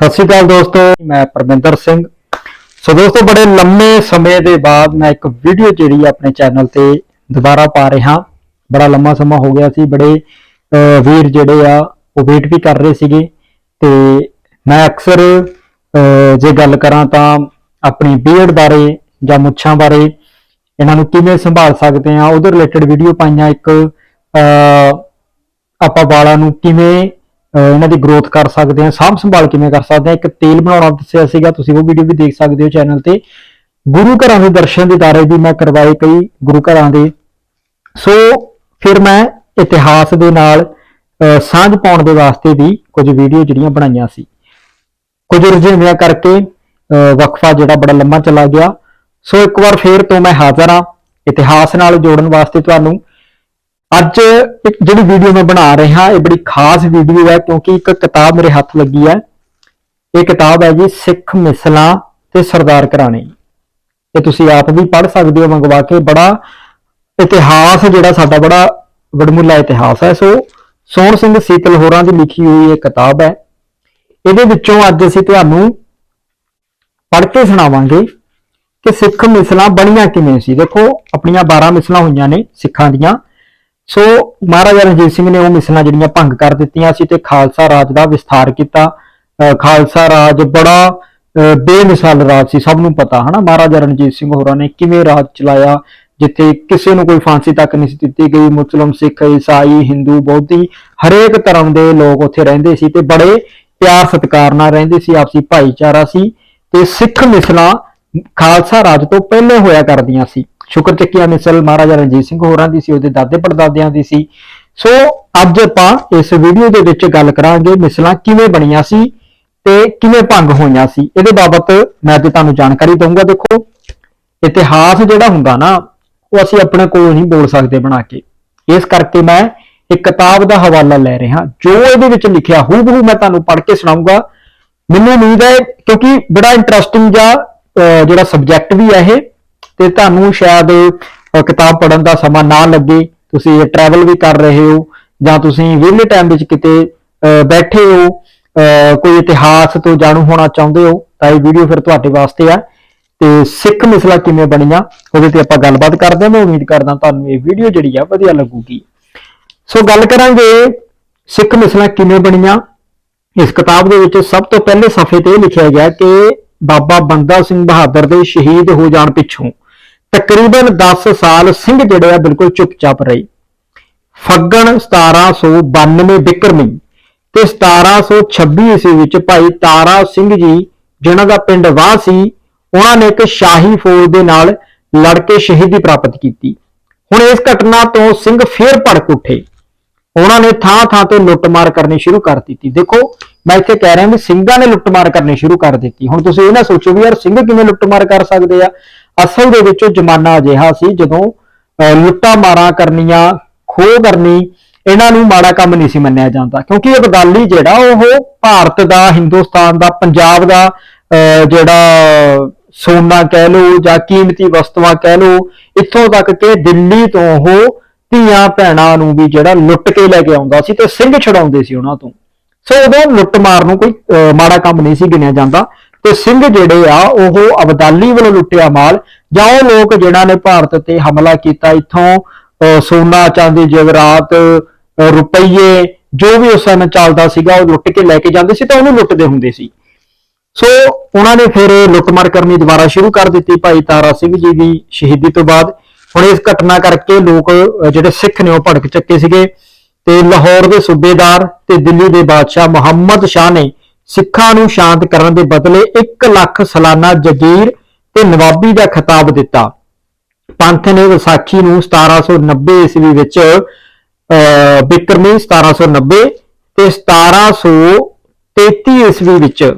ਸਤਿ ਸ਼੍ਰੀ ਅਕਾਲ ਦੋਸਤੋ, ਮੈਂ ਪਰਮਿੰਦਰ ਸਿੰਘ। ਸੋ ਦੋਸਤੋ, ਬੜੇ ਲੰਮੇ ਸਮੇਂ ਦੇ ਬਾਅਦ ਮੈਂ ਇੱਕ ਵੀਡੀਓ ਜਿਹੜੀ ਆਪਣੇ ਚੈਨਲ ਤੇ ਦੁਬਾਰਾ ਪਾ ਰਿਹਾ। ਬੜਾ ਲੰਮਾ ਸਮਾਂ ਹੋ ਗਿਆ ਸੀ, ਬੜੇ ਵੀਰ ਜਿਹੜੇ ਆ, ਉਹ ਵੇਟ ਵੀ ਕਰ ਰਹੇ ਸੀਗੇ। ਤੇ ਮੈਂ ਅਕਸਰ ਜੇ ਗੱਲ ਕਰਾਂ ਤਾਂ ਆਪਣੀ ਬੀਅਰਡ ਬਾਰੇ ਜਾਂ ਮੁੱਛਾਂ ਬਾਰੇ, ਇਹਨਾਂ ਨੂੰ ਕਿਵੇਂ ਸੰਭਾਲ ਸਕਦੇ ਆ, ਉਹਦੇ ਰਿਲੇਟਡ ਵੀਡੀਓ ਪਾਈਆਂ ਇੱਕ ਆਪਾਂ ਵਾਲਾਂ ਨੂੰ ਕਿਵੇਂ ਇਹਨਾਂ ਦੀ ਗਰੋਥ ਕਰ ਸਕਦੇ ਹਾਂ, ਸਾਂਭ ਸੰਭਾਲ ਕਿਵੇਂ ਕਰ ਸਕਦੇ ਹਾਂ, ਇੱਕ ਤੇਲ ਬਣਾਉਣਾ ਦੱਸਿਆ ਸੀਗਾ, ਤੁਸੀਂ ਉਹ ਵੀਡੀਓ ਵੀ ਦੇਖ ਸਕਦੇ ਹੋ ਚੈਨਲ ਤੇ। ਗੁਰੂ ਘਰਾਂ ਦੇ ਦਰਸ਼ਨ ਦੇ ਦੀਦਾਰੇ ਵੀ ਮੈਂ ਕਰਵਾਏ ਕਈ ਗੁਰੂ ਘਰਾਂ ਦੇ। ਸੋ ਫਿਰ ਮੈਂ ਇਤਿਹਾਸ ਦੇ ਨਾਲ ਸਾਂਝ ਪਾਉਣ ਦੇ ਵਾਸਤੇ ਵੀ ਕੁਝ ਵੀਡੀਓ ਜਿਹੜੀਆਂ ਬਣਾਈਆਂ ਸੀ। ਕੁਝ ਰੁਝੇਵਿਆਂ ਕਰਕੇ ਵਕਫਾ ਜਿਹੜਾ ਬੜਾ ਲੰਮਾ ਚਲਾ ਗਿਆ। ਸੋ ਇੱਕ ਵਾਰ ਫੇਰ ਤੋਂ ਮੈਂ ਹਾਜ਼ਰ ਹਾਂ। ਇਤਿਹਾਸ ਨਾਲ ਜੋੜਨ ਵਾਸਤੇ ਤੁਹਾਨੂੰ ਅੱਜ ਇੱਕ ਜਿਹੜੀ ਵੀਡੀਓ ਮੈਂ ਬਣਾ ਰਿਹਾ, ਇਹ ਬੜੀ ਖਾਸ ਵੀਡੀਓ ਹੈ ਕਿਉਂਕਿ ਇੱਕ ਕਿਤਾਬ ਮੇਰੇ ਹੱਥ ਲੱਗੀ ਹੈ। ਇਹ ਕਿਤਾਬ ਹੈ ਜੀ ਸਿੱਖ ਮਿਸਲਾਂ ਤੇ ਸਰਦਾਰ ਘਰਾਣੇ। ਇਹ ਤੁਸੀਂ ਆਪ ਵੀ ਪੜ੍ਹ ਸਕਦੇ ਹੋ, ਮੰਗਵਾ ਕੇ। ਬੜਾ ਇਤਿਹਾਸ ਜਿਹੜਾ ਸਾਡਾ ਬੜਾ ਵਡਮੁੱਲਾ ਇਤਿਹਾਸ ਹੈ। ਸੋ ਸੋਹਣ ਸਿੰਘ ਸੀਤਲ ਹੋਰਾਂ ਦੀ ਲਿਖੀ ਹੋਈ ਇਹ ਕਿਤਾਬ ਹੈ। ਇਹਦੇ ਵਿੱਚੋਂ ਅੱਜ ਅਸੀਂ ਤੁਹਾਨੂੰ ਪੜ੍ਹ ਕੇ ਸੁਣਾਵਾਂਗੇ ਕਿ ਸਿੱਖ ਮਿਸਲਾਂ ਬਣੀਆਂ ਕਿਵੇਂ ਸੀ। ਦੇਖੋ, ਆਪਣੀਆਂ 12 ਮਿਸਲਾਂ ਹੋਈਆਂ ਨੇ ਸਿੱਖਾਂ ਦੀਆਂ। ਸੋ ਮਹਾਰਾਜਾ ਰਣਜੀਤ ਸਿੰਘ ਨੇ ਉਹ ਮਿਸਲਾਂ ਜਿਹੜੀਆਂ ਭੰਗ ਕਰ ਦਿੱਤੀਆਂ ਸੀ ਤੇ ਖਾਲਸਾ ਰਾਜ ਦਾ ਵਿਸਥਾਰ ਕੀਤਾ। ਅਹ ਖਾਲਸਾ ਰਾਜ ਬੜਾ ਬੇਮਿਸਾਲ ਰਾਜ ਸੀ, ਸਭ ਨੂੰ ਪਤਾ, ਹਨਾ? ਮਹਾਰਾਜਾ ਰਣਜੀਤ ਸਿੰਘ ਹੋਰਾਂ ਨੇ ਕਿਵੇਂ ਰਾਜ ਚਲਾਇਆ, ਜਿੱਥੇ ਕਿਸੇ ਨੂੰ ਕੋਈ ਫਾਂਸੀ ਤੱਕ ਨਹੀਂ ਸੀ ਦਿੱਤੀ ਗਈ। ਮੁਸਲਮ, ਸਿੱਖ, ਈਸਾਈ, ਹਿੰਦੂ, ਬੌਧੀ ਹਰੇਕ ਧਰਮ ਦੇ ਲੋਕ ਉੱਥੇ ਰਹਿੰਦੇ ਸੀ ਤੇ ਬੜੇ ਪਿਆਰ ਸਤਿਕਾਰ ਨਾਲ ਰਹਿੰਦੇ ਸੀ, ਆਪਸੀ ਭਾਈਚਾਰਾ ਸੀ ਤੇ ਸਿੱਖ ਮਿਸਲਾਂ ਖਾਲਸਾ ਰਾਜ ਤੋਂ ਪਹਿਲੇ ਹੋਇਆ ਕਰਦੀਆਂ ਸੀ। ਸ਼ੁਕਰ ਚੱਕੀਆ ਮਿਸਲ ਮਹਾਰਾਜਾ ਰਣਜੀਤ ਸਿੰਘ ਹੋਰਾਂ ਦੀ ਸੀ, ਉਹਦੇ ਦਾਦੇ ਪੜਦਾਦਿਆਂ ਦੀ ਸੀ। ਸੋ, ਅੱਜ ਆਪਾਂ ਇਸ ਵੀਡੀਓ ਦੇ ਵਿੱਚ ਗੱਲ ਕਰਾਂਗੇ ਮਿਸਲਾਂ ਕਿਵੇਂ ਬਣੀਆਂ ਸੀ ਤੇ ਕਿਵੇਂ ਭੰਗ ਹੋਈਆਂ ਸੀ। ਇਹਦੇ ਬਾਬਤ ਮੈਂ ਤੇ ਤੁਹਾਨੂੰ ਜਾਣਕਾਰੀ ਦਊਂਗਾ, ਦੇਖੋ। ਇਤਿਹਾਸ ਜਿਹੜਾ ਹੁੰਦਾ ਨਾ, ਉਹ ਅਸੀਂ ਆਪਣੇ ਕੋਲ ਨਹੀਂ ਬੋਲ ਸਕਦੇ ਬਣਾ ਕੇ। ਇਸ ਕਰਕੇ ਮੈਂ ਇੱਕ ਕਿਤਾਬ ਦਾ ਹਵਾਲਾ ਲੈ ਰਿਹਾ, ਜੋ ਇਹਦੇ ਵਿੱਚ ਲਿਖਿਆ, ਹੂਬਹੂ ਮੈਂ ਤੁਹਾਨੂੰ ਪੜ੍ਹ ਕੇ ਸੁਣਾਉਂਗਾ ਮੈਨੂੰ ਉਮੀਦ ਹੈ, ਕਿਉਂਕਿ ਬੜਾ ਇੰਟਰਸਟਿੰਗ ਜਿਹਾ ਜਿਹੜਾ ਸਬਜੈਕਟ ਵੀ ਹੈ ਇਹ ਤੇ ਤੁਹਾਨੂੰ ਸ਼ਾਇਦ ਕਿਤਾਬ ਪੜ੍ਹਨ ਦਾ ਸਮਾਂ ਨਾ ਲੱਗੇ, ਤੁਸੀਂ ਟਰੈਵਲ ਵੀ ਕਰ ਰਹੇ ਹੋ, ਜਾਂ ਤੁਸੀਂ ਵਿਹਲੇ ਟਾਈਮ ਵਿੱਚ ਕਿਤੇ ਬੈਠੇ ਹੋ ਕੋਈ ਇਤਿਹਾਸ ਤੋਂ ਜਾਣੂ ਹੋਣਾ ਚਾਹੁੰਦੇ ਹੋ, ਤਾਂ ਇਹ ਵੀਡੀਓ ਫਿਰ ਤੁਹਾਡੇ ਵਾਸਤੇ ਆ। ਤੇ ਸਿੱਖ ਮਿਸਲਾ ਕਿਵੇਂ ਬਣੀਆਂ, ਉਹਦੇ ਤੇ ਆਪਾਂ ਗੱਲਬਾਤ ਕਰਦੇ ਹਾਂ। ਮੈਂ ਉਮੀਦ ਕਰਦਾ ਤੁਹਾਨੂੰ ਇਹ ਵੀਡੀਓ ਜਿਹੜੀ ਆ ਵਧੀਆ ਲੱਗੂਗੀ। ਸੋ ਗੱਲ ਕਰਾਂਗੇ, ਸਿੱਖ ਮਿਸਲਾਂ ਕਿਵੇਂ ਬਣੀਆਂ? ਇਸ ਕਿਤਾਬ ਦੇ ਵਿੱਚ ਸਭ ਤੋਂ ਪਹਿਲੇ ਸਫ਼ੇ ਤੇ ਇਹ ਲਿਖਿਆ ਗਿਆ ਕਿ ਬਾਬਾ ਬੰਦਾ ਸਿੰਘ ਬਹਾਦਰ ਦੇ ਸ਼ਹੀਦ ਹੋ ਜਾਣ ਪਿੱਛੋਂ ਤਕਰੀਬਨ 10 ਸਾਲ ਸਿੰਘ ਜਿਹੜੇ ਆ ਬਿਲਕੁਲ ਚੁੱਪਚਾਪ ਰਹੇ। ਫੱਗਣ 1792 ਬਿਕਰਮੀ ਤੇ 1726 ਈਸਵੀ ਵਿੱਚ ਭਾਈ ਤਾਰਾ ਸਿੰਘ ਜੀ, ਜਿਨ੍ਹਾਂ ਦਾ ਪਿੰਡ ਵਾਹ ਸੀ, ਉਹਨਾਂ ਨੇ ਇੱਕ ਸ਼ਾਹੀ ਫੌਜ ਦੇ ਨਾਲ ਲੜ ਕੇ ਸ਼ਹੀਦੀ ਪ੍ਰਾਪਤ ਕੀਤੀ। ਹੁਣ ਇਸ ਘਟਨਾ ਤੋਂ ਸਿੰਘ ਫੇਰ ਭੜਕ ਉੱਠੇ। ਉਹਨਾਂ ਨੇ ਥਾਂ ਥਾਂ ਤੇ ਲੁੱਟਮਾਰ ਕਰਨੀ ਸ਼ੁਰੂ ਕਰ ਦਿੱਤੀ। ਦੇਖੋ, ਮੈਂ ਇੱਥੇ ਕਹਿ ਰਿਹਾ ਵੀ ਸਿੰਘਾਂ ਨੇ ਲੁੱਟਮਾਰ ਕਰਨੀ ਸ਼ੁਰੂ ਕਰ ਦਿੱਤੀ। ਹੁਣ ਤੁਸੀਂ ਇਹ ਨਾ ਸੋਚੋ ਵੀ ਯਾਰ ਸਿੰਘ ਕਿਵੇਂ ਲੁੱਟਮਾਰ ਕਰ ਸਕਦੇ ਆ? ਅਸਲ ਦੇ ਵਿੱਚ ਉਹ ਜ਼ਮਾਨਾ ਅਜਿਹਾ ਸੀ ਜਦੋਂ ਅਹ, ਲੁੱਟਾਂ ਮਾਰਾਂ ਕਰਨੀਆਂ ਖੋਹ ਕਰਨੀ ਇਹਨਾਂ ਨੂੰ ਮਾੜਾ ਕੰਮ ਨਹੀਂ ਸੀ ਮੰਨਿਆ ਜਾਂਦਾ। ਕਿਉਂਕਿ ਅਬਦਾਲੀ ਜਿਹੜਾ ਉਹ ਭਾਰਤ ਦਾ ਹਿੰਦੁਸਤਾਨ ਦਾ ਪੰਜਾਬ ਦਾ ਅਹ, ਜਿਹੜਾ ਸੋਨਾ ਕਹਿ ਲਓ ਜਾਂ ਕੀਮਤੀ ਵਸਤੂਆਂ ਕਹਿ ਲਓ ਇੱਥੋਂ ਤੱਕ ਕਿ ਦਿੱਲੀ ਤੋਂ ਉਹ ਧੀਆਂ ਭੈਣਾਂ ਨੂੰ ਵੀ ਜਿਹੜਾ ਲੁੱਟ ਕੇ ਲੈ ਕੇ ਆਉਂਦਾ ਸੀ ਤੇ ਸਿੰਘ ਛਡਾਉਂਦੇ ਸੀ ਉਹਨਾਂ ਤੋਂ। ਸੋ ਉਦੋਂ ਲੁੱਟ ਮਾਰ ਨੂੰ ਕੋਈ ਅਹ, ਮਾੜਾ ਕੰਮ ਨਹੀਂ ਸੀ ਗਿਣਿਆ ਜਾਂਦਾ। ਤੇ ਸਿੰਘ ਜਿਹੜੇ ਆ ਉਹ ਅਬਦਾਲੀ ਵੱਲੋਂ ਲੁੱਟਿਆ ਮਾਲ ਜਾਂ ਉਹ ਲੋਕ ਜਿਹੜਾ ਨੇ ਭਾਰਤ ਤੇ ਹਮਲਾ ਕੀਤਾ ਇੱਥੋਂ ਅਹ, ਸੋਨਾ ਚਾਂਦੀ ਜਗਰਾਤ ਰੁਪਈਏ ਜੋ ਵੀ ਉਸ ਸਮੇਂ ਚੱਲਦਾ ਸੀਗਾ ਉਹ ਲੁੱਟ ਕੇ ਲੈ ਕੇ ਜਾਂਦੇ ਸੀ ਤਾਂ ਉਹਨੂੰ ਲੁੱਟਦੇ ਹੁੰਦੇ ਸੀ। ਸੋ ਉਹਨਾਂ ਨੇ ਫਿਰ ਲੁੱਟਮਾਰ ਕਰਨੀ ਦੁਬਾਰਾ ਸ਼ੁਰੂ ਕਰ ਦਿੱਤੀ ਭਾਈ ਤਾਰਾ ਸਿੰਘ ਜੀ ਦੀ ਸ਼ਹੀਦੀ ਤੋਂ ਬਾਅਦ। ਹੁਣ ਇਸ ਘਟਨਾ ਕਰਕੇ ਲੋਕ ਜਿਹੜੇ ਸਿੱਖ ਨੇ ਉਹ ਭੜਕ ਚੱਕੇ ਸੀਗੇ। ਤੇ ਲਾਹੌਰ ਦੇ ਸੂਬੇਦਾਰ ਤੇ ਦਿੱਲੀ ਦੇ ਬਾਦਸ਼ਾਹ ਮੁਹੰਮਦ ਸ਼ਾਹ ਨੇ ਸਿੱਖਾਂ ਨੂੰ ਸ਼ਾਂਤ ਕਰਨ ਦੇ ਬਦਲੇ 1 ਲੱਖ ਸਾਲਾਨਾ ਜਗੀਰ ਤੇ ਨਵਾਬੀ ਦਾ ਖਿਤਾਬ ਦਿੱਤਾ। ਪੰਥ ਨੇ ਵਿਸਾਖੀ ਨੂੰ 1790 ਈਸਵੀ ਵਿੱਚ ਅਹ, ਬਿਕਰਮੀ 1790 ਤੇ 1733 ਈਸਵੀ ਵਿੱਚ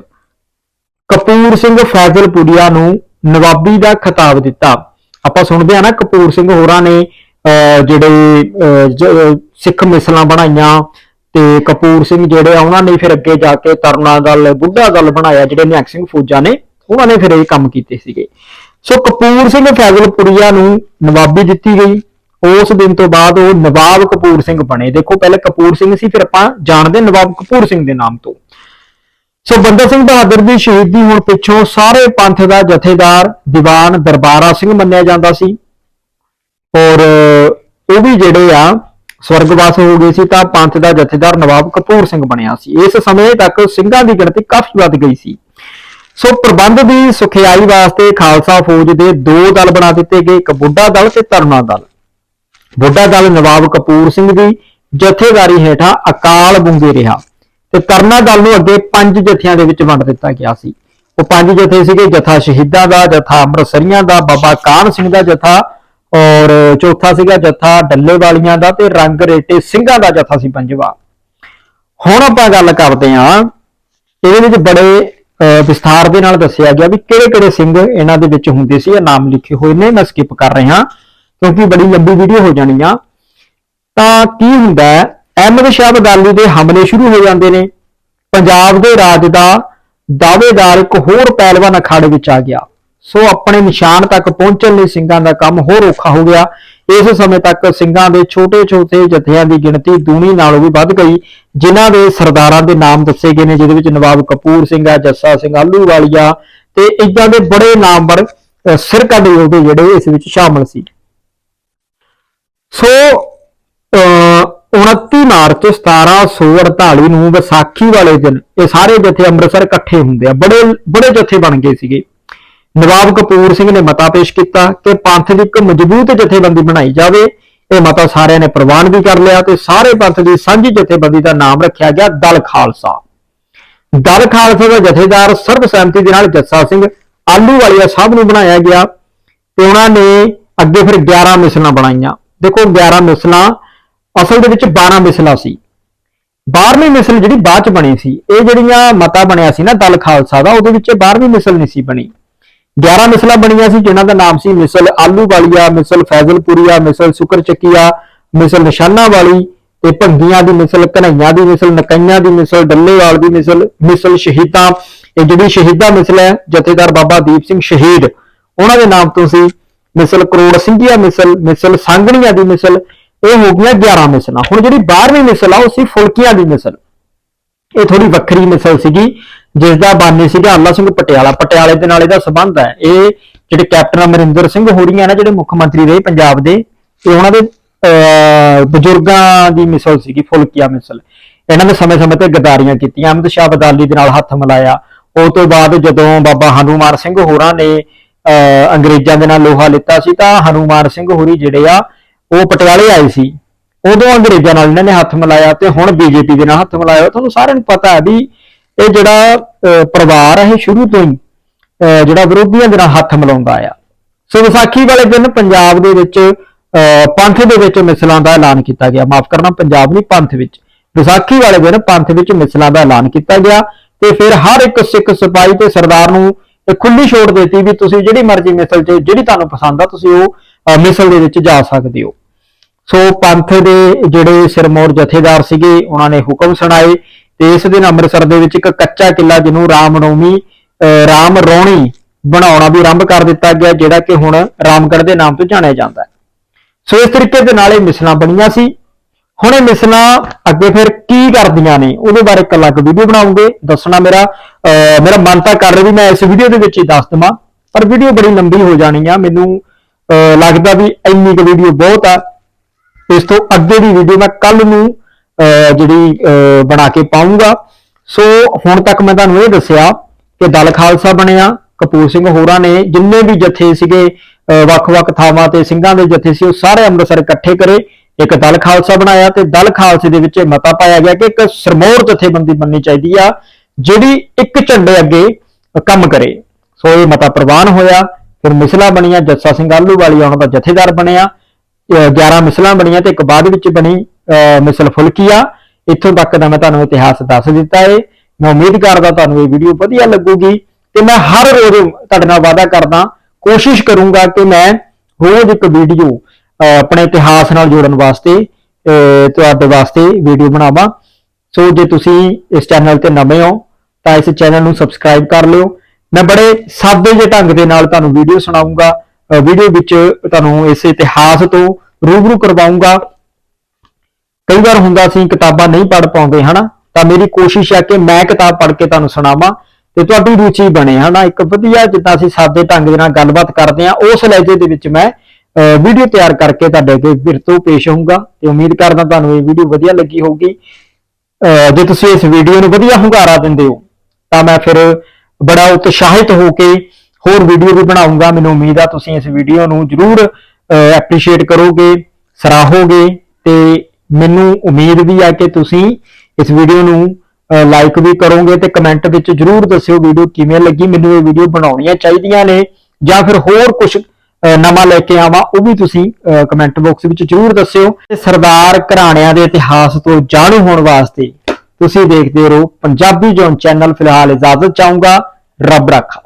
ਕਪੂਰ ਸਿੰਘ ਫੈਜ਼ਲਪੁਰੀਆ ਨੂੰ ਨਵਾਬੀ ਦਾ ਖਿਤਾਬ ਦਿੱਤਾ। ਆਪਾਂ ਸੁਣਦੇ ਆ ਨਾ ਕਪੂਰ ਸਿੰਘ ਹੋਰਾਂ ਨੇ ਅਹ, ਜਿਹੜੇ ਅਹ, ਸਿੱਖ ਮਿਸਲਾਂ ਬਣਾਈਆਂ ਤੇ ਕਪੂਰ ਸਿੰਘ ਜਿਹੜੇ ਆ, ਉਹਨਾਂ ਨੇ ਫਿਰ ਅੱਗੇ ਜਾ ਕੇ ਤਰਨਾ ਦਲ ਬੁੱਢਾ ਦਲ ਬਣਾਇਆ, ਜਿਹੜੇ ਨਿਹੰਗ ਸਿੰਘ ਫੌਜਾਂ ਨੇ, ਉਹਨਾਂ ਨੇ ਫਿਰ ਇਹ ਕੰਮ ਕੀਤੇ ਸੀਗੇ। ਸੋ ਕਪੂਰ ਸਿੰਘ ਫੈਜ਼ਲਪੁਰੀਆ ਨੂੰ ਨਵਾਬੀ ਦਿੱਤੀ ਗਈ। ਉਸ ਦਿਨ ਤੋਂ ਬਾਅਦ ਉਹ ਨਵਾਬ ਕਪੂਰ ਸਿੰਘ ਬਣੇ। ਦੇਖੋ, ਪਹਿਲੇ ਕਪੂਰ ਸਿੰਘ ਸੀ, ਫਿਰ ਆਪਾਂ ਜਾਣਦੇ ਨਵਾਬ ਕਪੂਰ ਸਿੰਘ ਦੇ ਨਾਮ ਤੋਂ। ਸੋ ਬੰਦਾ ਸਿੰਘ ਬਹਾਦਰ ਦੀ ਸ਼ਹੀਦੀ ਹੋਣ ਪਿੱਛੋਂ ਸਾਰੇ ਪੰਥ ਦਾ ਜਥੇਦਾਰ, ਦੀਵਾਨ ਦਰਬਾਰਾ ਸਿੰਘ ਮੰਨਿਆ ਜਾਂਦਾ ਸੀ। ਔਰ ਉਹ ਵੀ ਜਿਹੜੇ ਆ ਸਵਰਗਵਾਸ ਹੋ ਗਏ ਸੀ ਤਾਂ ਪੰਥ ਦਾ ਜਥੇਦਾਰ ਨਵਾਬ ਕਪੂਰ ਸਿੰਘ ਬਣਿਆ ਸੀ। ਇਸ ਸਮੇਂ ਤੱਕ ਸਿੰਘਾਂ ਦੀ ਗਿਣਤੀ ਕਾਫੀ ਵੱਧ ਗਈ ਸੀ। ਸੋ ਪ੍ਰਬੰਧ ਦੀ ਸੁਖਿਆਈ ਵਾਸਤੇ ਖਾਲਸਾ ਫੌਜ ਦੇ ਦੋ ਦਲ ਬਣਾ ਦਿੱਤੇ ਗਏ, ਇੱਕ ਬੁੱਢਾ ਦਲ ਤੇ ਤਰਨਾ ਦਲ। ਬੁੱਢਾ ਦਲ ਨਵਾਬ ਕਪੂਰ ਸਿੰਘ ਦੀ ਜਥੇਦਾਰੀ ਹੇਠਾਂ ਅਕਾਲ ਬੁੰਗੇ ਰਿਹਾ ਤੇ ਤਰਨਾ ਦਲ ਨੂੰ ਅੱਗੇ ਪੰਜ ਜਥਿਆਂ ਦੇ ਵਿੱਚ ਵੰਡ ਦਿੱਤਾ ਗਿਆ ਸੀ। ਉਹ ਪੰਜ ਜਥੇ ਸੀਗੇ, ਜਥਾ ਸ਼ਹੀਦਾਂ ਦਾ, ਜਥਾ ਅੰਮ੍ਰਿਤਸਰੀਆਂ ਦਾ, ਬਾਬਾ ਕਾਨ ਸਿੰਘ ਦਾ ਜਥਾ ਔਰ ਚੌਥਾ ਸੀਗਾ ਜਥਾ ਡੱਲੇ ਵਾਲੀਆਂ ਦਾ ਤੇ ਰੰਗ ਰੇਟੇ ਸਿੰਘਾਂ ਦਾ ਜਥਾ ਸੀ ਪੰਜਵਾ। ਹੁਣ ਆਪਾਂ ਗੱਲ ਕਰਦੇ ਹਾਂ, ਇਹਦੇ ਵਿੱਚ ਬੜੇ ਵਿਸਥਾਰ ਦੇ ਨਾਲ ਦੱਸਿਆ ਗਿਆ ਵੀ ਕਿਹੜੇ-ਕਿਹੜੇ ਸਿੰਘ ਇਹਨਾਂ ਦੇ ਵਿੱਚ ਹੁੰਦੇ ਸੀ, ਇਹ ਨਾਮ ਲਿਖੇ ਹੋਏ ਨੇ, ਮੈਂ ਸਕਿਪ ਕਰ ਰਿਹਾ ਕਿਉਂਕਿ ਬੜੀ ਲੰਬੀ ਵੀਡੀਓ ਹੋ ਜਾਣੀ ਆ। ਤਾਂ ਕੀ ਹੁੰਦਾ ਅਹਿਮਦ ਸ਼ਾਹ ਅਬਦਾਲੀ ਦੇ ਹਮਲੇ ਸ਼ੁਰੂ ਹੋ ਜਾਂਦੇ ਨੇ। ਪੰਜਾਬ ਦੇ ਰਾਜ ਦਾ ਦਾਅਵੇਦਾਰ ਇੱਕ ਹੋਰ ਪਹਿਲਵਾਨ ਅਖਾੜੇ ਵਿੱਚ ਆ ਗਿਆ। ਸੋ ਆਪਣੇ ਨਿਸ਼ਾਨ ਤੱਕ ਪਹੁੰਚਣ ਲਈ ਸਿੰਘਾਂ ਦਾ ਕੰਮ ਹੋਰ ਔਖਾ ਹੋ ਗਿਆ। ਇਸ ਸਮੇਂ ਤੱਕ ਸਿੰਘਾਂ ਦੇ ਛੋਟੇ-ਛੋਟੇ ਜਥਿਆਂ ਦੀ ਗਿਣਤੀ ਦੂਣੀ ਨਾਲੋਂ ਵੀ ਵੱਧ ਗਈ ਜਿਨ੍ਹਾਂ ਦੇ ਸਰਦਾਰਾਂ ਦੇ ਨਾਮ ਦੱਸੇ ਗਏ ਨੇ ਜਿਹਦੇ ਵਿੱਚ ਨਵਾਬ ਕਪੂਰ ਸਿੰਘ ਆ ਜੱਸਾ ਸਿੰਘ ਆਲੂਵਾਲੀਆ ਤੇ ਇਦਾਂ ਦੇ ਬੜੇ ਨਾਮਵਰ ਅਹ, ਸਿਰ ਕੱਢ ਯੋਧੇ ਜਿਹੜੇ ਇਸ ਵਿੱਚ ਸ਼ਾਮਲ ਸੀ। ਸੋ ਅਹ, 29 ਮਾਰਚ 1748 ਨੂੰ ਵਿਸਾਖੀ ਵਾਲੇ ਦਿਨ ਇਹ ਸਾਰੇ ਜਥੇ ਅੰਮ੍ਰਿਤਸਰ ਇਕੱਠੇ ਹੁੰਦੇ ਆ। ਬੜੇ ਬੜੇ ਜਥੇ ਬਣ ਗਏ ਸੀਗੇ। ਨਵਾਬ ਕਪੂਰ ਸਿੰਘ ਨੇ ਮਤਾ ਪੇਸ਼ ਕੀਤਾ ਕਿ ਪੰਥ ਦੀ ਇੱਕ ਮਜ਼ਬੂਤ ਜਥੇਬੰਦੀ ਬਣਾਈ ਜਾਵੇ। ਇਹ ਮਤਾ ਸਾਰਿਆਂ ਨੇ ਪ੍ਰਵਾਨ ਵੀ ਕਰ ਲਿਆ ਤੇ ਸਾਰੇ ਪੰਥ ਦੀ ਸਾਂਝੀ ਜਥੇਬੰਦੀ ਦਾ ਨਾਮ ਰੱਖਿਆ ਗਿਆ ਦਲ ਖਾਲਸਾ। ਦਲ ਖਾਲਸਾ ਦਾ ਜਥੇਦਾਰ ਸਰਬ ਸਹਿਮਤੀ ਦੇ ਨਾਲ ਜੱਸਾ ਸਿੰਘ ਆਲੂਵਾਲੀਆ ਸਾਹਿਬ ਨੂੰ ਬਣਾਇਆ ਗਿਆ ਤੇ ਉਹਨਾਂ ਨੇ ਅੱਗੇ ਫਿਰ 11 ਮਿਸਲਾਂ ਬਣਾਈਆਂ। ਦੇਖੋ 11 ਮਿਸਲਾਂ, ਅਸਲ ਦੇ ਵਿੱਚ 12 ਮਿਸਲਾਂ ਸੀ। 12ਵੀਂ ਮਿਸਲ ਜਿਹੜੀ ਬਾਅਦ ਚ ਬਣੀ ਸੀ, ਇਹ ਜਿਹੜੀਆਂ ਮਤਾ ਬਣਿਆ ਸੀ ਨਾ ਦਲ ਖਾਲਸਾ ਦਾ, ਉਹਦੇ ਵਿੱਚ 12ਵੀਂ ਮਿਸਲ ਨਹੀਂ ਸੀ ਬਣੀ। 11 ਮਿਸਲਾਂ ਬਣੀਆਂ ਸੀ, ਜਿਨ੍ਹਾਂ ਦਾ ਨਾਮ ਸੀ ਮਿਸਲ ਆਲੂ ਵਾਲੀਆ ਮਿਸਲ ਫੈਜ਼ਲਪੁਰੀਆ, ਮਿਸਲ ਸ਼ੁਕਰ ਚੱਕੀਆ ਮਿਸਲ ਨਿਸ਼ਾਨਾ ਵਾਲੀ ਤੇ ਭੰਗੀਆਂ ਦੀ ਮਿਸਲ ਕਨਈਆਂ ਦੀ ਮਿਸਲ, ਨਕਈਆਂ ਦੀ ਮਿਸਲ, ਡੱਲੇਵਾਲ ਦੀ ਮਿਸਲ ਮਿਸਲ ਸ਼ਹੀਦਾਂ। ਇਹ ਜਿਹੜੀ ਸ਼ਹੀਦਾਂ ਮਿਸਲ ਹੈ, ਜਥੇਦਾਰ ਬਾਬਾ ਦੀਪ ਸਿੰਘ ਸ਼ਹੀਦ, ਉਹਨਾਂ ਦੇ ਨਾਮ ਤੋਂ ਸੀ ਮਿਸਲ ਕਰੋੜ ਸਿੰਘੀਆ ਮਿਸਲ ਮਿਸਲ ਸੰਘਣੀਆਂ ਦੀ ਮਿਸਲ, ਇਹ ਹੋ ਗਈਆਂ 11 ਮਿਸਲਾਂ। ਹੁਣ ਜਿਹੜੀ 12ਵੀਂ ਮਿਸਲ ਆ, ਉਹ ਸੀ ਫੁਲਕੀਆਂ ਦੀ ਮਿਸਲ। ਇਹ ਥੋੜੀ ਵੱਖਰੀ ਮਿਸਲ ਸੀਗੀ। ਜਿਸ ਦਾ ਬਾਨੀ ਸੀਗਾ ਅੱਲਾ ਸਿੰਘ ਪਟਿਆਲਾ। ਪਟਿਆਲੇ ਦੇ ਨਾਲ ਇਹਦਾ ਸੰਬੰਧ ਹੈ। ਇਹ ਜਿਹੜੇ ਕੈਪਟਨ ਅਮਰਿੰਦਰ ਸਿੰਘ ਹੋਰੀਆਂ ਨੇ ਜਿਹੜੇ ਮੁੱਖ ਮੰਤਰੀ ਰਹੇ ਪੰਜਾਬ ਦੇ ਤੇ ਉਹਨਾਂ ਦੇ ਅਹ, ਬਜ਼ੁਰਗਾਂ ਦੀ ਮਿਸਲ ਸੀਗੀ ਫੁਲਕੀਆ ਮਿਸਲ। ਇਹਨਾਂ ਨੇ ਸਮੇਂ-ਸਮੇਂ ਤੇ ਗਦਾਰੀਆਂ ਕੀਤੀਆਂ। ਅਮਿਤ ਸ਼ਾਹ ਬਦਾਲੀ ਦੇ ਨਾਲ ਹੱਥ ਮਿਲਾਇਆ। ਉਹ ਤੋਂ ਬਾਅਦ ਜਦੋਂ ਬਾਬਾ ਹਨੂਮਾਨ ਸਿੰਘ ਹੋਰਾਂ ਨੇ ਅਹ, ਅੰਗਰੇਜ਼ਾਂ ਦੇ ਨਾਲ ਲੋਹਾ ਲਿੱਤਾ ਸੀ ਤਾਂ ਹਨੂਮਾਨ ਸਿੰਘ ਹੋਰੀ ਜਿਹੜੇ ਆ ਉਹ ਪਟਿਆਲੇ ਆਏ ਸੀ। ਉਦੋਂ ਅੰਗਰੇਜ਼ਾਂ ਨਾਲ ਇਹਨਾਂ ਨੇ ਹੱਥ ਮਿਲਾਇਆ ਤੇ ਹੁਣ ਬੀਜੇਪੀ ਦੇ ਨਾਲ ਹੱਥ ਮਿਲਾਇਆ। ਤੁਹਾਨੂੰ ਸਾਰਿਆਂ ਨੂੰ ਪਤਾ ਹੈ ਵੀ ਇਹ ਜਿਹੜਾ ਅਹ, ਪਰਿਵਾਰ ਹੈ ਇਹ ਸ਼ੁਰੂ ਤੋਂ ਹੀ ਅਹ, ਜਿਹੜਾ ਵਿਰੋਧੀਆਂ ਦੇ ਨਾਲ ਹੱਥ ਮਿਲਾਉਂਦਾ ਆ। ਸੋ ਵਿਸਾਖੀ ਵਾਲੇ ਦਿਨ ਪੰਜਾਬ ਦੇ ਵਿੱਚ ਅਹ, ਪੰਥ ਦੇ ਵਿੱਚ ਮਿਸਲਾਂ ਦਾ ਐਲਾਨ ਕੀਤਾ ਗਿਆ। ਮਾਫ ਕਰਨਾ ਪੰਜਾਬ ਨਹੀਂ ਪੰਥ ਵਿੱਚ। ਵਿਸਾਖੀ ਵਾਲੇ ਦਿਨ ਪੰਥ ਵਿੱਚ ਮਿਸਲਾਂ ਦਾ ਐਲਾਨ ਕੀਤਾ ਗਿਆ ਤੇ ਫਿਰ ਹਰ ਇੱਕ ਸਿੱਖ ਸਿਪਾਹੀ ਤੇ ਸਰਦਾਰ ਨੂੰ ਇਹ ਖੁੱਲੀ ਛੋਟ ਦਿੱਤੀ ਵੀ ਤੁਸੀਂ ਜਿਹੜੀ ਮਰਜ਼ੀ ਮਿਸਲ 'ਚ ਜਿਹੜੀ ਤੁਹਾਨੂੰ ਪਸੰਦ ਆ ਤੁਸੀਂ ਉਹ ਮਿਸਲ ਦੇ ਵਿੱਚ ਜਾ ਸਕਦੇ ਹੋ। ਸੋ ਪੰਥ ਦੇ ਜਿਹੜੇ ਸਿਰਮੌਰ ਜਥੇਦਾਰ ਸੀਗੇ ਉਹਨਾਂ ਨੇ ਹੁਕਮ ਸੁਣਾਏ ਤੇ ਇਸ ਦਿਨ ਅੰਮ੍ਰਿਤਸਰ ਦੇ ਵਿੱਚ ਇੱਕ ਕੱਚਾ ਕਿਲਾ ਜਿਹਨੂੰ ਰਾਮਨੌਮੀ ਅਹ ਰਾਮ ਰੌਣੀ ਬਣਾਉਣਾ ਵੀ ਆਰੰਭ ਕਰ ਦਿੱਤਾ ਗਿਆ, ਜਿਹੜਾ ਕਿ ਹੁਣ ਰਾਮਗੜ੍ਹ ਦੇ ਨਾਮ ਤੋਂ ਜਾਣਿਆ ਜਾਂਦਾ ਹੈ। ਸੋ ਇਸ ਤਰੀਕੇ ਦੇ ਨਾਲ ਇਹ ਮਿਸਲਾਂ ਬਣੀਆਂ ਸੀ। ਹੁਣ ਇਹ ਮਿਸਲਾਂ ਅੱਗੇ ਫਿਰ ਕੀ ਕਰਦੀਆਂ ਨੇ, ਉਹਦੇ ਬਾਰੇ ਇੱਕ ਅਲੱਗ ਵੀਡੀਓ ਬਣਾਉਂਗੇ। ਦੱਸਣਾ ਮੇਰਾ ਅਹ ਮੇਰਾ ਮਨ ਤਾਂ ਕਰ ਰਿਹਾ ਵੀ ਮੈਂ ਇਸ ਵੀਡੀਓ ਦੇ ਵਿੱਚ ਹੀ ਦੱਸ ਦਵਾਂ, ਪਰ ਵੀਡੀਓ ਬੜੀ ਲੰਬੀ ਹੋ ਜਾਣੀ ਆ। ਮੈਨੂੰ ਅਹ ਲੱਗਦਾ ਵੀ ਇੰਨੀ ਕੁ ਵੀਡੀਓ ਬਹੁਤ ਆ। ਇਸ ਤੋਂ ਅੱਗੇ ਦੀ ਵੀਡੀਓ ਮੈਂ ਕੱਲ ਨੂੰ ਜਿਹੜੀ ਬਣਾ ਕੇ ਪਾਉਂਗਾ ਸੋ, ਹੁਣ ਤੱਕ ਮੈਂ ਤੁਹਾਨੂੰ ਇਹ ਦੱਸਿਆ ਕਿ ਦਲ ਖਾਲਸਾ ਬਣਿਆ, ਕਪੂਰ ਸਿੰਘ ਹੋਰਾਂ ਨੇ ਜਿੰਨੇ ਵੀ ਜਥੇ ਸੀਗੇ, ਅਹ, ਵੱਖ-ਵੱਖ ਥਾਵਾਂ ਤੇ ਸਿੰਘਾਂ ਦੇ ਜਥੇ ਸੀ, ਉਹ ਸਾਰੇ ਅੰਮ੍ਰਿਤਸਰ ਇਕੱਠੇ ਕਰੇ, ਇੱਕ ਦਲ ਖਾਲਸਾ ਬਣਾਇਆ ਤੇ ਦਲ ਖਾਲਸੇ ਦੇ ਵਿੱਚ ਇਹ ਮਤਾ ਪਾਇਆ ਗਿਆ ਕਿ ਇੱਕ ਸਰਮੌਰ ਜਥੇਬੰਦੀ ਬਣਨੀ ਚਾਹੀਦੀ ਆ, ਜਿਹੜੀ ਇੱਕ ਝੰਡੇ ਅੱਗੇ ਕੰਮ ਕਰੇ। ਸੋ, ਇਹ ਮਤਾ ਪ੍ਰਵਾਨ ਹੋਇਆ, ਫਿਰ ਮਿਸਲਾ ਬਣੀਆਂ, ਜੱਸਾ ਸਿੰਘ ਆਲੂ ਵਾਲੀ ਉਹਨਾਂ ਦਾ ਜਥੇਦਾਰ ਬਣਿਆ, ਅਹ 11 ਮਿਸਲਾਂ ਬਣੀਆਂ ਤੇ ਇੱਕ ਬਾਅਦ ਵਿੱਚ ਬਣੀ। ਮਿਸਲ ਫੁਲਕੀਆ। ਇੱਥੋਂ ਤੱਕ ਦਾ ਮੈਂ ਤੁਹਾਨੂੰ ਇਤਿਹਾਸ ਦੱਸ ਦਿੱਤਾ ਹੈ ਮੈਂ ਉਮੀਦ ਕਰਦਾ ਤੁਹਾਨੂੰ ਇਹ ਵੀਡੀਓ ਵਧੀਆ ਲੱਗੂਗੀ ਤੇ ਮੈਂ ਹਰ ਰੋਜ਼ ਤੁਹਾਡੇ ਨਾਲ ਵਾਅਦਾ ਕਰਦਾ, ਕੋਸ਼ਿਸ਼ ਕਰੂੰਗਾ ਕਿ ਮੈਂ ਰੋਜ਼ ਇੱਕ ਵੀਡੀਓ ਆਪਣੇ ਇਤਿਹਾਸ ਨਾਲ ਜੋੜਨ ਵਾਸਤੇ ਤੁਹਾਡੇ ਵਾਸਤੇ ਵੀਡੀਓ ਬਣਾਵਾਂ। ਸੋ ਜੇ ਤੁਸੀਂ ਇਸ ਚੈਨਲ ਤੇ ਨਵੇਂ ਹੋ, ਤਾਂ ਇਸ ਚੈਨਲ ਨੂੰ ਸਬਸਕ੍ਰਾਈਬ ਕਰ ਲਿਓ। ਮੈਂ ਬੜੇ ਸਾਦੇ ਜਿਹੇ ਢੰਗ ਦੇ ਨਾਲ ਤੁਹਾਨੂੰ ਵੀਡੀਓ ਸੁਣਾਉਂਗਾ ਵੀਡੀਓ ਵਿੱਚ ਤੁਹਾਨੂੰ ਇਸ ਇਤਿਹਾਸ ਤੋਂ ਰੂਬਰੂ ਕਰਵਾਉਂਗਾ। ਕਈ ਵਾਰ ਹੁੰਦਾ ਸੀ ਕਿਤਾਬਾਂ ਨਹੀਂ ਪੜ੍ਹ ਪਾਉਂਦੇ, ਹਨਾ? ਤਾਂ ਮੇਰੀ ਕੋਸ਼ਿਸ਼ ਹੈ ਕਿ ਮੈਂ ਕਿਤਾਬ ਪੜ੍ਹ ਕੇ ਤੁਹਾਨੂੰ ਸੁਣਾਵਾਂ ਤੇ ਤੁਹਾਡੀ ਰੁਚੀ ਬਣੇ, ਹਨਾ? ਇੱਕ ਵਧੀਆ ਜਿੱਦਾਂ ਅਸੀਂ ਸਾਦੇ ਢੰਗ ਦੇ ਨਾਲ ਗੱਲਬਾਤ ਕਰਦੇ ਹਾਂ, ਉਸ ਲਹਿਜੇ ਦੇ ਵਿੱਚ ਮੈਂ ਵੀਡੀਓ ਤਿਆਰ ਕਰਕੇ ਤੁਹਾਡੇ ਅੱਗੇ ਫਿਰ ਤੋਂ ਪੇਸ਼ ਹੋਊਂਗਾ ਤੇ ਉਮੀਦ ਕਰਦਾ ਤੁਹਾਨੂੰ ਇਹ ਵੀਡੀਓ ਵਧੀਆ ਲੱਗੀ ਹੋਊਗੀ। ਅਹ, ਜੇ ਤੁਸੀਂ ਇਸ ਵੀਡੀਓ ਨੂੰ ਵਧੀਆ ਹੁੰਗਾਰਾ ਦਿੰਦੇ ਹੋ, ਤਾਂ ਮੈਂ ਫਿਰ ਬੜਾ ਉਤਸ਼ਾਹਿਤ ਹੋ ਕੇ ਹੋਰ ਵੀਡੀਓ ਵੀ ਬਣਾਉਂਗਾ ਮੈਨੂੰ ਉਮੀਦ ਆ ਤੁਸੀਂ ਇਸ ਵੀਡੀਓ ਨੂੰ ਜਰੂਰ ਐਪਰੀਸ਼ੀਏਟ ਕਰੋਗੇ, ਸਰਾਹੋਗੇ ਤੇ ਮੈਨੂੰ ਉਮੀਦ ਵੀ ਆ ਕਿ ਤੁਸੀਂ ਇਸ ਵੀਡੀਓ ਨੂੰ ਲਾਈਕ ਵੀ ਕਰੋਗੇ ਤੇ ਕਮੈਂਟ ਵਿੱਚ ਜਰੂਰ ਦੱਸਿਓ ਵੀਡੀਓ ਕਿਵੇਂ ਲੱਗੀ, ਮੈਨੂੰ ਇਹ ਵੀਡੀਓ ਬਣਾਉਣੀਆਂ ਚਾਹੀਦੀਆਂ ਨੇ ਜਾਂ ਫਿਰ ਹੋਰ ਕੁਝ ਨਵਾਂ ਲੈ ਕੇ ਆਵਾਂ, ਉਹ ਵੀ ਤੁਸੀਂ ਕਮੈਂਟ ਬਾਕਸ ਵਿੱਚ ਜਰੂਰ ਦੱਸਿਓ। ਤੇ ਸਰਦਾਰ ਘਰਾਣਿਆਂ ਦੇ ਇਤਿਹਾਸ ਤੋਂ ਜਾਣੂ ਹੋਣ ਵਾਸਤੇ ਤੁਸੀਂ ਦੇਖਦੇ ਰਹੋ ਪੰਜਾਬੀ ਜੋਨ ਚੈਨਲ ਫਿਲਹਾਲ ਇਜਾਜ਼ਤ ਚਾਹੂੰਗਾ, ਰੱਬ ਰਾਖਾ।